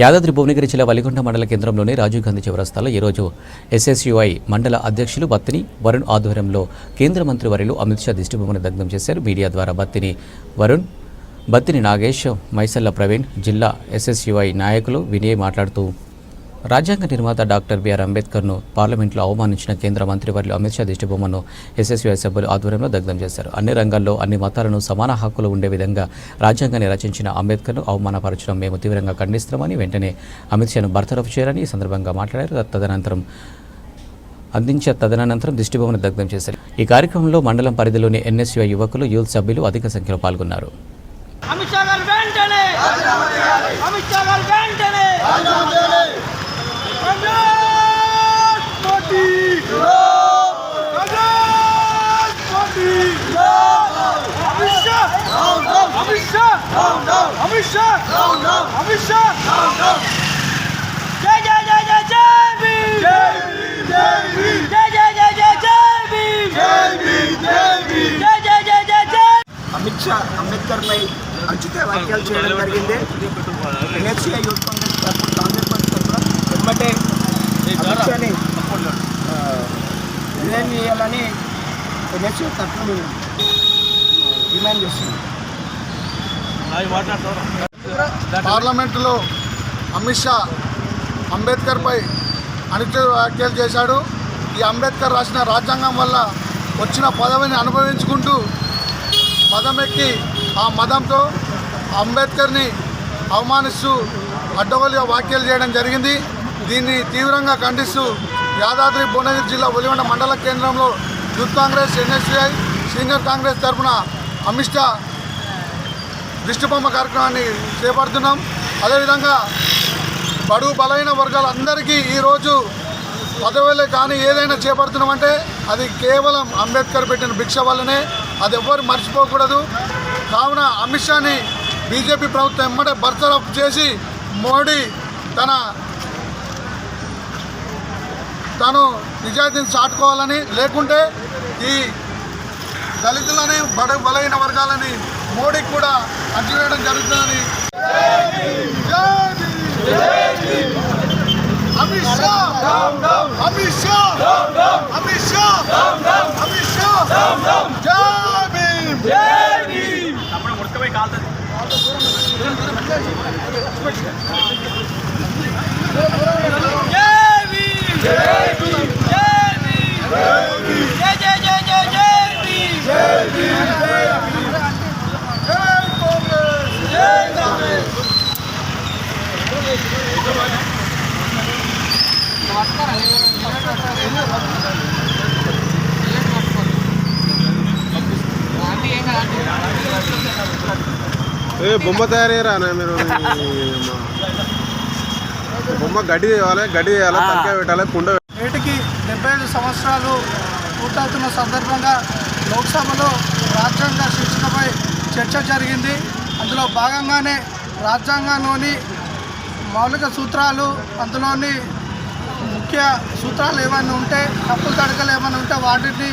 యాదాద్రి భువనగిరి జిల్లా వలిగొండ మండల కేంద్రంలోని రాజీవ్ గాంధీ చౌరస్తాలో ఈరోజు ఎస్ఎస్యుఐ మండల అధ్యక్షులు బత్తిని వరుణ్ ఆధ్వర్యంలో కేంద్ర మంత్రి వర్యులు అమిత్ షా దిష్టిబొమ్మను దగ్ధం చేశారు. మీడియా ద్వారా బత్తిని వరుణ్ బత్తిని నాగేష్ మైసల్ల ప్రవీణ్ జిల్లా ఎస్ఎస్యుఐ నాయకులు వినయ్ మాట్లాడుతూ రాజ్యాంగ నిర్మాత డాక్టర్ బిఆర్ అంబేద్కర్ను పార్లమెంట్లో అవమానించిన కేంద్ర మంత్రివర్యులు అమిత్ షా దిష్టిబొమ్మను ఎస్ఎస్యుఐ సభ్యులు ఆధ్వర్యంలో దగ్ధం చేశారు. అన్ని రంగాల్లో అన్ని మతాలను సమాన హక్కులు ఉండే విధంగా రాజ్యాంగాన్ని రచించిన అంబేద్కర్ను అవమానపరచడం మేము తీవ్రంగా ఖండిస్తామని వెంటనే అమిత్ షాను బర్తరఫ్ చేయాలని ఈ సందర్భంగా మాట్లాడారు. తదనంతరం అందించే తదనంతరం దిష్టిబొమ్మను దగ్ధం చేశారు. ఈ కార్యక్రమంలో మండలం పరిధిలోని ఎన్ఎస్యుఐ యువకులు యూత్ సభ్యులు అధిక సంఖ్యలో పాల్గొన్నారు. అమిత్ షా గారు వెంటనే అమిత్ షా గారు వెంటనే కాంగ్రెస్ పార్టీ కాంగ్రెస్ పార్టీ అమిత్ షా అమిత్ షా! అమిత్ షా! జై జై జై జై జై జై జై జై జై జై జై జై జై జై అమిత్ షా అంబేద్కర్ పై అంచిత వ్యాఖ్యలు చేయడం జరిగింది. ఎన్ఎస్సీఐ యూత్ కాంగ్రెస్ తరఫున కాంగ్రెస్ పార్టీ తరఫున వెంబటే అమిత్ షాని రిజైన్ చేయాలని ఎన్ఎస్సీ తరఫున డిమాండ్ చేస్తున్నాం. పార్లమెంటులో అమిత్ షా అంబేద్కర్పై అనిత వ్యాఖ్యలు చేశాడు. ఈ అంబేద్కర్ రాసిన రాజ్యాంగం వల్ల వచ్చిన పదవిని అనుభవించుకుంటూ మదమెక్కి ఆ మదంతో అంబేద్కర్ని అవమానిస్తూ అడ్డగోలుగా వ్యాఖ్యలు చేయడం జరిగింది. దీన్ని తీవ్రంగా ఖండిస్తూ యాదాద్రి భువనగిరి జిల్లా ఒలిగొండ మండల కేంద్రంలో youth Congress NSUI senior Congress తరఫున అమిత్ షా దిష్టిబొమ్మ కార్యక్రమాన్ని చేపడుతున్నాం. అదేవిధంగా బడుగు బలైన వర్గాలందరికీ ఈరోజు పదవులే కానీ ఏదైనా చేపడుతున్నామంటే అది కేవలం అంబేద్కర్ పెట్టిన భిక్ష వల్లనే అది ఎవ్వరు మర్చిపోకూడదు. కావున అమిత్ షాని బీజేపీ ప్రభుత్వం ఎమ్మటే బర్తరఫ్ చేసి మోడీ తన తను నిజాయితీని చాటుకోవాలని లేకుంటే ఈ దళితులని బడ బలైన వర్గాలని మోడీకి కూడా అడ్డువేయడం జరుగుతుందని జై భీమ్! అమిత్ షా అమిత్ షా అమిత్ షా అమిత్ షా జై భీమ్ జై భీమ్ జై భీమ్ జై భీమ్ జై జై జై జై జై భీమ్ జై కాంగ్రెస్ జై కాంగ్రెస్ ఏ బొమ్మ తయారయ్యారా మీరు? బొమ్మ గడ్డి చేయాలి గడ్డి చేయాలి తలకాయ పెట్టాలి కుండ నేటికి డెబ్బై ఐదు సంవత్సరాలు పూర్తవుతున్న సందర్భంగా లోక్సభలో రాజ్యాంగ శీర్షికపై చర్చ జరిగింది. అందులో భాగంగానే రాజ్యాంగంలోని మౌలిక సూత్రాలు అందులోని ముఖ్య సూత్రాలు ఏమైనా ఉంటే తప్పులు తడకలు ఏమైనా ఉంటే వాటిని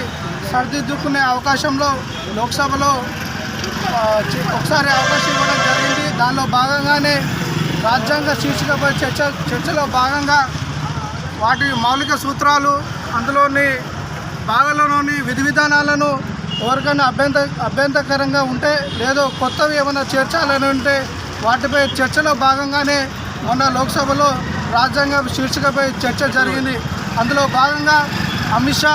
సరిదిద్దుకునే అవకాశంలో లోక్సభలో ఒకసారి అవకాశం ఇవ్వడం జరిగింది. దానిలో భాగంగానే రాజ్యాంగ శీర్షికపై చర్చ చర్చలో భాగంగా వాటి మౌలిక సూత్రాలు అందులోని భాగాలలోని విధి విధానాలను ఎవరికైనా అభ్యంత అభ్యంతరకరంగా ఉంటే లేదో కొత్తవి ఏమైనా చేర్చాలని ఉంటే వాటిపై చర్చలో భాగంగానే మొన్న లోక్సభలో రాజ్యాంగ శీర్షికపై చర్చ జరిగింది. అందులో భాగంగా అమిత్ షా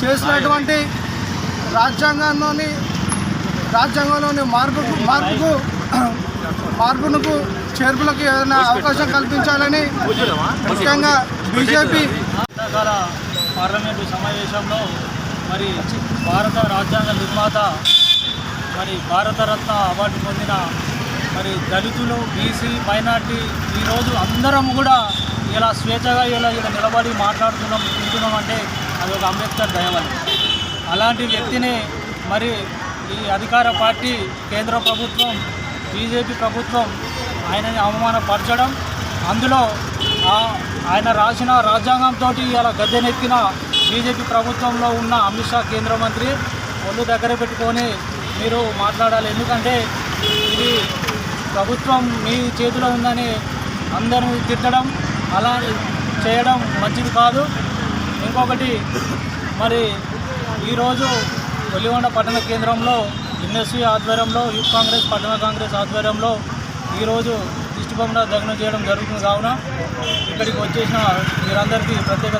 చేసినటువంటి రాజ్యాంగంలోని రాజ్యాంగంలోని మార్పుకు మార్పుకు మార్పునకు చేర్పులకు ఏదైనా అవకాశం కల్పించాలని ముఖ్యంగా బీజేపీ పార్లమెంటు సమావేశంలో మరి భారత రాజ్యాంగ నిర్మాత మరి భారతరత్న అవార్డు పొందిన మరి దళితులు బీసీ మైనార్టీ ఈరోజు అందరం కూడా ఇలా స్వేచ్ఛగా ఇలా ఇలా నిలబడి మాట్లాడుతున్నాం ఉంటున్నాం అంటే అది ఒక అంబేద్కర్ దయవల్ల. అలాంటి వ్యక్తిని మరి ఈ అధికార పార్టీ కేంద్ర ప్రభుత్వం బీజేపీ ప్రభుత్వం ఆయనని అవమానపరచడం అందులో ఆ- ఆయన రాసిన రాజ్యాంగంతో ఇలా గద్దెనెక్కిన బీజేపీ ప్రభుత్వంలో ఉన్న అమిత్ షా కేంద్ర మంత్రి ఒళ్ళు దగ్గర పెట్టుకొని మీరు మాట్లాడాలి. ఎందుకంటే ఇది ప్రభుత్వం మీ చేతిలో ఉందని అందరూ తిట్టడం అలా చేయడం మంచిది కాదు. ఇంకొకటి మరి ఈరోజు ఒలిగొండ పట్టణ కేంద్రంలో ఎన్ఎస్వి ఆధ్వర్యంలో యూత్ కాంగ్రెస్ పట్టణ కాంగ్రెస్ ఆధ్వర్యంలో ఈరోజు దిష్టిబొమ్మల దగ్నం చేయడం జరుగుతుంది. కావున ఇక్కడికి వచ్చేసిన మీరందరికీ ప్రత్యేక